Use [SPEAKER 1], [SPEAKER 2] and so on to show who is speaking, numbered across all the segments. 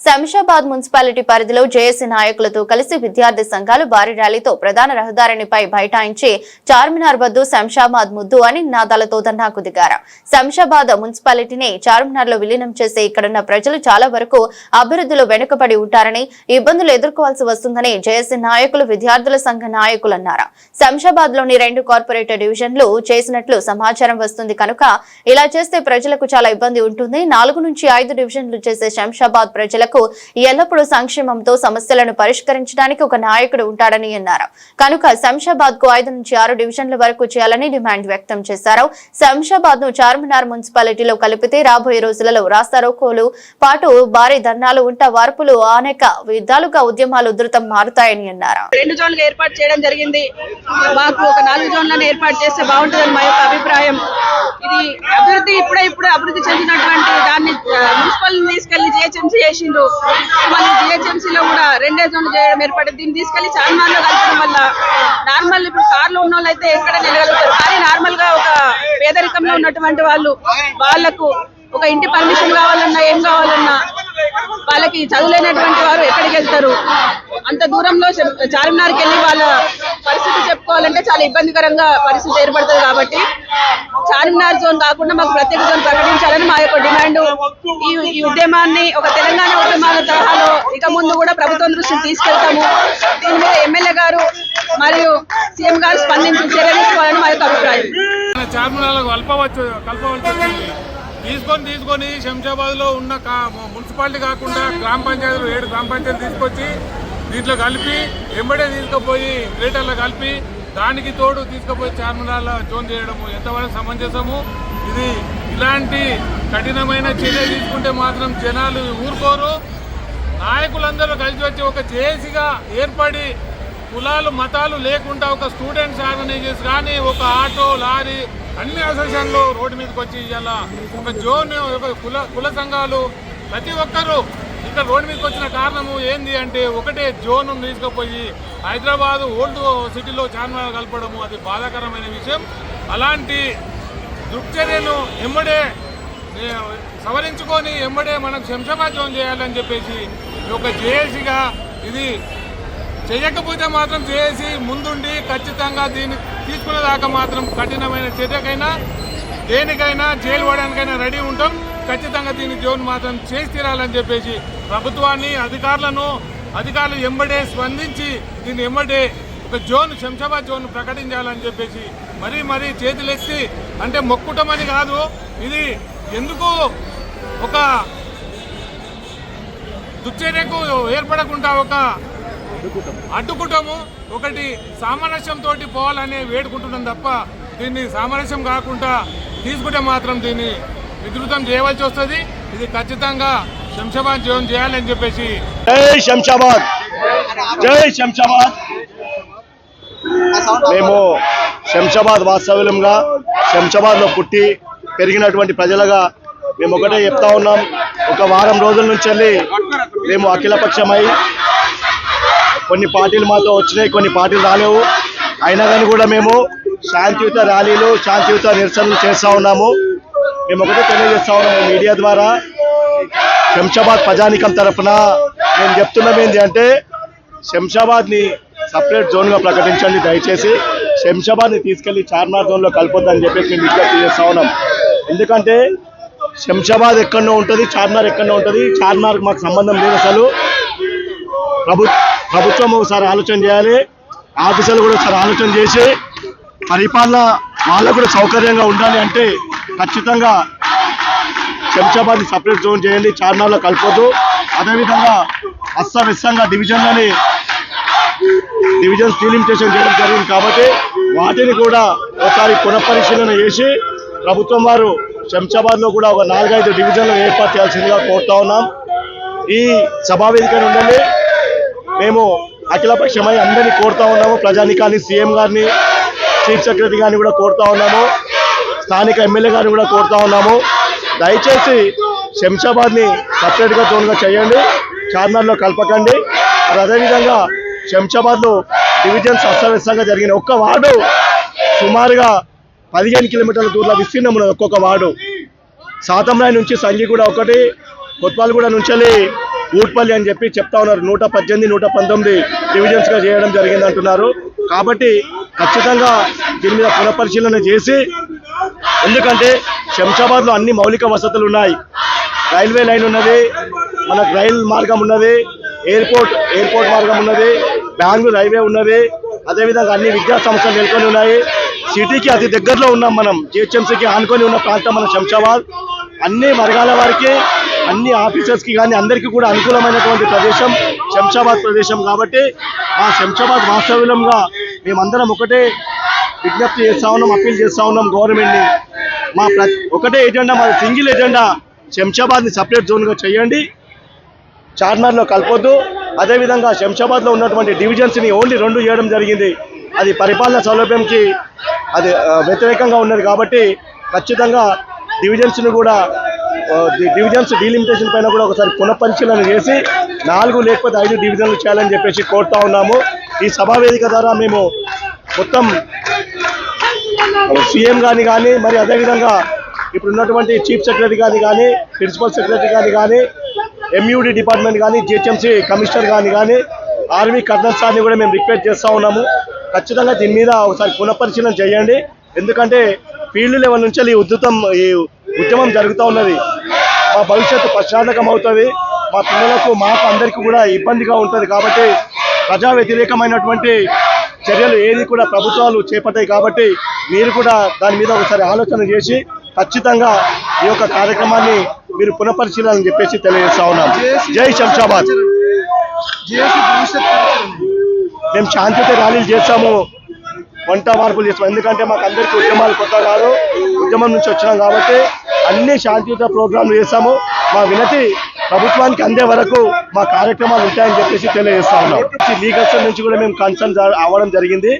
[SPEAKER 1] Shamshabad municipality పరిధిలో JAC నాయకులతో కలిసి విద్యార్థి సంఘాలు భారీ ర్యాలీతో ప్రధాన రహదారినిపై బైఠాయించి చార్మినార్ వద్దు శంషాబాద్ ముద్దు అని నినాదాలతో ధర్నాకు దిగారు. శంషాబాద్ మున్సిపాలిటీని చార్మినార్లో విలీనం చేసే ఇక్కడున్న ప్రజలు చాలా వరకు అభివృద్ధిలో వెనుకబడి ఉంటారని ఇబ్బందులు ఎదుర్కోవాల్సి వస్తుందని జేఏసీ నాయకులు విద్యార్థుల సంఘ నాయకులు అన్నారు. శంషాబాద్లోని రెండు కార్పొరేటర్ డివిజన్లు చేసినట్లు సమాచారం వస్తుంది కనుక ఇలా చేస్తే ప్రజలకు చాలా ఇబ్బంది ఉంటుంది. నాలుగు నుంచి ఐదు డివిజన్లు చేసే శంషాబాద్ ప్రజలు ప్రజలకు ఎల్లప్పుడూ సంక్షేమంతో సమస్యలను పరిష్కరించడానికి ఒక నాయకుడు ఉంటాడని అన్నారు. కనుక శంషాబాద్కు ఐదు నుంచి ఆరు డివిజన్ల వరకు చేయాలని డిమాండ్ వ్యక్తం చేశారు. శంషాబాద్ను చార్మినార్ మున్సిపాలిటీలో కలిపితే రాబోయే రోజులలో రాస్తారోకోలు పాటు భారీ ధర్నాలు ఉంట వార్పులు అనేక విధాలుగా ఉద్యమాలు ఉధృతం మారుతాయని అన్నారు.
[SPEAKER 2] రెండు జోన్లు ఏర్పాటు చేయడం జరిగింది. మాకు ఒక నాలుగు జోన్లను ఏర్పాటు చేస్తే బాగుంటుందని మా యొక్క అభిప్రాయం. ఇది అభివృద్ధి ఇప్పుడే ఇప్పుడు అభివృద్ధి చెందినటువంటి దాన్ని మున్సిపల్ తీసుకెళ్ళి జిహెచ్ఎంసీ చేసిండ్రు. మళ్ళీ జిహెచ్ఎంసీలో లో కూడా రెండే జోన్లు చేయడం ఏర్పడింది. దీన్ని తీసుకెళ్ళి చార్మార్లో కలపడం వల్ల నార్మల్ ఇప్పుడు కార్లు ఉన్న వాళ్ళు అయితే ఎక్కడ నిలగలుగుతారు? కానీ నార్మల్గా ఒక పేదరికంలో ఉన్నటువంటి వాళ్ళు వాళ్ళకు ఒక ఇంటి పర్మిషన్ కావాలన్నా ఏం కావాలన్నా వాళ్ళకి చదువులేనటువంటి వారు ఎక్కడికి వెళ్తారు? అంత దూరంలో చార్మినార్కి వెళ్ళి వాళ్ళ పరిస్థితి చెప్పుకోవాలంటే చాలా ఇబ్బందికరంగా పరిస్థితి ఏర్పడుతుంది కాబట్టి చార్మినార్ జోన్ కాకుండా మాకు ప్రత్యేక జోన్ ప్రకటించాలని మా యొక్క డిమాండ్. ఈ ఉద్యమాన్ని ఒక తెలంగాణ ఉద్యమాల తరహాలో ఇక ముందు కూడా ప్రభుత్వం దృష్టికి తీసుకెళ్తాము. దీని మీద ఎమ్మెల్యే గారు మరియు సీఎం గారు స్పందించి చర్యలు తీసుకోవాలని మా యొక్క అభిప్రాయం.
[SPEAKER 3] చార్మినార్లకు కలపవచ్చు తీసుకొని తీసుకొని శంషాబాద్లో ఉన్న మున్సిపాలిటీ కాకుండా గ్రామ పంచాయతీలు ఏడు గ్రామ పంచాయతీలు తీసుకొచ్చి దీంట్లో కలిపి ఎంబడే తీసుకుపోయి గ్రేటర్లో కలిపి దానికి తోడు తీసుకుపోయి చార్మినార్ల జోన్ చేయడము ఎంతవరకు సమంజసము? ఇది ఇలాంటి కఠినమైన చర్య తీసుకుంటే మాత్రం జనాలు ఊరుకోరు. నాయకులందరూ కలిసి వచ్చి ఒక చేసిగా ఏర్పడి కులాలు మతాలు లేకుండా ఒక స్టూడెంట్స్ ఆర్గనైజేషన్ కానీ ఒక ఆటో లారీ అన్ని అసోసియేషన్లు రోడ్డు మీదకి వచ్చి ఇవాళ ఒక జోన్ ఒక కుల కుల సంఘాలు ప్రతి ఒక్కరూ ఇక్కడ రోడ్డు మీదకి వచ్చిన కారణము ఏంది అంటే ఒకటే జోన్ తీసుకుపోయి హైదరాబాద్ ఓల్డ్ సిటీలో చార్మినార్ కలపడము అది బాధాకరమైన విషయం. అలాంటి దృక్చర్యను ఎమ్మడే సవరించుకొని ఎమ్మడే మనం శంషాబాద్ జోన్ చేయాలని చెప్పేసి ఒక జేఏసీగా ఇది చేయకపోతే మాత్రం చేసి ముందుండి ఖచ్చితంగా దీన్ని తీసుకునేదాకా మాత్రం కఠినమైన చర్యకైనా దేనికైనా జైలు పడడానికైనా రెడీ ఉంటాం. ఖచ్చితంగా దీన్ని జోన్ మాత్రం చేసి తీరాలని చెప్పేసి ప్రభుత్వాన్ని అధికారులను అధికారులు ఎంబడే స్పందించి దీన్ని ఎంబడే ఒక జోన్ శంషాబాద్ జోన్ ప్రకటించాలని చెప్పేసి మరీ మరీ చేతులెత్తి అంటే మొక్కుటమని కాదు ఇది ఎందుకు ఒక దుశ్చర్యకు ఏర్పడకుండా ఒక అడ్డుకుంటాము ఒకటి సామరస్యంతో పోవాలని వేడుకుంటున్నాం తప్ప దీన్ని సామరస్యం కాకుండా తీసుకుంటే మాత్రం దీన్ని వికృతం చేయవలసి వస్తుంది. ఇది ఖచ్చితంగా శంషాబాద్ జోన్ చేయాలని చెప్పేసి
[SPEAKER 4] జై శంషాబాద్. జై శంషాబాద్. మేము శంషాబాద్ వాస్తవ్యంగా శంషాబాద్లో పుట్టి పెరిగినటువంటి ప్రజలుగా మేము ఒకటే చెప్తా ఉన్నాం. ఒక వారం రోజుల నుంచి వెళ్ళి మేము అఖిలపక్షమై కొన్ని పార్టీలు మాతో వచ్చినాయి కొన్ని పార్టీలు రాలేవు. అయినా కానీ కూడా మేము శాంతియుత ర్యాలీలు శాంతియుత నిరసనలు చేస్తూ ఉన్నాము. మేము ఒకటే తెలియజేస్తా ఉన్నాము మీడియా ద్వారా. శంషాబాద్ ప్రజానికం తరఫున మేము చెప్తున్నాం ఏంటి అంటే శంషాబాద్ని సపరేట్ జోన్గా ప్రకటించండి దయచేసి. శంషాబాద్ని తీసుకెళ్ళి చార్మినార్ జోన్లో కలపొద్దని చెప్పేసి మేము విజ్ఞప్తి చేస్తా ఉన్నాం. ఎందుకంటే శంషాబాద్ ఎక్కడో ఉంటుంది చార్మినార్ ఎక్కడో ఉంటుంది. చార్మినార్ మాకు సంబంధం లేదు అసలు. ప్రభు ప్రభుత్వం ఒకసారి ఆలోచన చేయాలి. ఆఫీసర్లు కూడా ఒకసారి ఆలోచన చేసి పరిపాలన వాళ్ళకు కూడా సౌకర్యంగా ఉండాలి అంటే ఖచ్చితంగా శంషాబాద్ని సపరేట్ జోన్ చేయండి చార్మినార్లో కలపొద్దు. అదేవిధంగా అస్తవ్యస్తంగా డివిజన్లని డివిజన్ డీలిమిటేషన్ చేయడం జరిగింది కాబట్టి వాటిని కూడా ఒకసారి పునఃపరిశీలన చేసి ప్రభుత్వం వారు శంషాబాద్లో కూడా ఒక నాలుగైదు డివిజన్లు ఏర్పాటు చేయాల్సిందిగా కోరుతా ఉన్నాం. ఈ సభావేదిక నుండి మేము అఖిలపక్షమై అందరినీ కోరుతా ఉన్నాము. ప్రజానికాన్ని సీఎం గారిని చీఫ్ సెక్రటరీ గారిని కూడా కోరుతా ఉన్నాము. స్థానిక ఎమ్మెల్యే గారిని కూడా కోరుతా ఉన్నాము. దయచేసి శంషాబాద్ని సపరేట్గా జోన్గా చేయండి. చార్మినార్లో కలపకండి అదేవిధంగా శంషాబాద్లో డివిజన్స్ అస్తవ్యస్తంగా జరిగిన ఒక్క వార్డు సుమారుగా పదిహేను కిలోమీటర్ల దూరంలో విస్తీర్ణం ఉన్నది. ఒక్కొక్క వార్డు. సాతంరాయ్ నుంచి సంగిగూడ ఒకటి కొత్వాలగూడ నుంచి ఊట్పల్లి అని చెప్పి చెప్తా ఉన్నారు. నూట పద్దెనిమిది నూట పంతొమ్మిది డివిజన్స్గా చేయడం జరిగింది అంటున్నారు. కాబట్టి ఖచ్చితంగా దీని మీద పునఃపరిశీలన చేసి ఎందుకంటే శంషాబాద్లో అన్ని మౌలిక వసతులు ఉన్నాయి. రైల్వే లైన్ ఉన్నది మనకు రైల్ మార్గం ఉన్నది ఎయిర్పోర్ట్ ఎయిర్పోర్ట్ మార్గం ఉన్నది బెంగళూరు హైవే ఉన్నది అదేవిధంగా అన్ని విద్యా సంస్థలు నెలకొని ఉన్నాయి. సిటీకి అతి దగ్గరలో ఉన్నాం మనం జిహెచ్ఎంసీకి ఆనుకొని ఉన్న ప్రాంతం మన శంషాబాద్. అన్ని వర్గాల వారికి అన్ని ఆఫీసర్స్కి కానీ అందరికీ కూడా అనుకూలమైనటువంటి ప్రదేశం శంషాబాద్ ప్రదేశం కాబట్టి ఆ శంషాబాద్ వాస్తవ్యంగా మేమందరం ఒకటే విజ్ఞప్తి చేస్తా ఉన్నాం అప్పీల్ చేస్తా ఉన్నాం గవర్నమెంట్ని మా ఒకటే ఎజెండా మా సింగిల్ ఎజెండా శంషాబాద్ని సపరేట్ జోన్గా చేయండి. చార్మినార్లో కలపొద్దు. అదేవిధంగా శంషాబాద్లో ఉన్నటువంటి డివిజన్స్ని ఓన్లీ రెండు చేయడం జరిగింది. అది పరిపాలన సౌలభ్యంకి అది వ్యతిరేకంగా ఉన్నది కాబట్టి ఖచ్చితంగా డివిజన్స్ని కూడా డివిజన్స్ డీలిమిటేషన్ పైన కూడా ఒకసారి పునఃపరిశీలన చేసి నాలుగు లేకపోతే ఐదు డివిజన్లు చేయాలని చెప్పేసి కోరుతా ఉన్నాము. ఈ సభా వేదిక ద్వారా మేము మొత్తం సీఎం కానీ కానీ మరి అదేవిధంగా ఇప్పుడు ఉన్నటువంటి చీఫ్ సెక్రటరీ కానీ కానీ ప్రిన్సిపల్ సెక్రటరీ కానీ కానీ ఎంయూడి డిపార్ట్మెంట్ కానీ జిహెచ్ఎంసీ కమిషనర్ కానీ కానీ ఆర్మీ కర్నల్ సార్ని కూడా మేము రిక్వెస్ట్ చేస్తూ ఉన్నాము. ఖచ్చితంగా దీని మీద ఒకసారి పునఃపరిశీలన చేయండి. ఎందుకంటే ఫీల్డ్ లెవెల్ నుంచి ఈ ఉద్యుతం ఈ ఉద్యమం జరుగుతూ ఉన్నది. మా భవిష్యత్తు ప్రశాంతకం అవుతుంది మా పిల్లలకు మాకు అందరికీ కూడా ఇబ్బందిగా ఉంటుంది. కాబట్టి ప్రజా వ్యతిరేకమైనటువంటి చర్యలు ఏది కూడా ప్రభుత్వాలు చేపట్టాయి కాబట్టి మీరు కూడా దాని మీద ఒకసారి ఆలోచన చేసి ఖచ్చితంగా ఈ యొక్క కార్యక్రమాన్ని మీరు పునఃపరిశీలనని చెప్పేసి తెలియజేస్తా ఉన్నాం. జై శంషాబాద్. మేము శాంతితో ర్యాలీలు చేస్తాము. వంట మార్పులు చేస్తాం ఎందుకంటే మాకు అందరికీ ఉద్యమాలు కొత్త కాదు ఉద్యమం నుంచి వచ్చినాం కాబట్టి అన్ని శాంతియుత ప్రోగ్రాంలు చేస్తాము. మా వినతి ప్రభుత్వానికి అందే వరకు మా కార్యక్రమాలు ఉంటాయని చెప్పేసి తెలియజేస్తా ఉన్నాం. లీగల్స్ నుంచి కూడా మేము కన్సర్న్ అవ్వడం జరిగింది.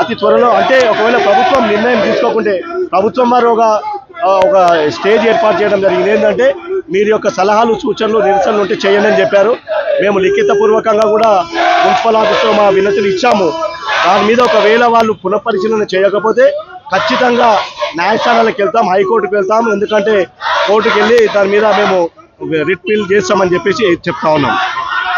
[SPEAKER 4] అతి త్వరలో అంటే ఒకవేళ ప్రభుత్వం నిర్ణయం తీసుకోకుంటే ప్రభుత్వం వారు ఒక ఒక స్టేజ్ ఏర్పాటు చేయడం జరిగింది. ఏంటంటే మీరు యొక్క సలహాలు సూచనలు నిరసనలు ఉంటే చేయండి అని చెప్పారు. మేము లిఖిత పూర్వకంగా కూడా మున్సిపల్ ఆఫీస్లో మా వినతులు ఇచ్చాము. దాని మీద ఒకవేళ వాళ్ళు పునఃపరిశీలన చేయకపోతే ఖచ్చితంగా న్యాయస్థానాలకు వెళ్తాం హైకోర్టుకు వెళ్తాం. ఎందుకంటే కోర్టుకు వెళ్ళి దాని మీద మేము రిట్ ఫీల్ చేస్తామని చెప్పేసి చెప్తా ఉన్నాం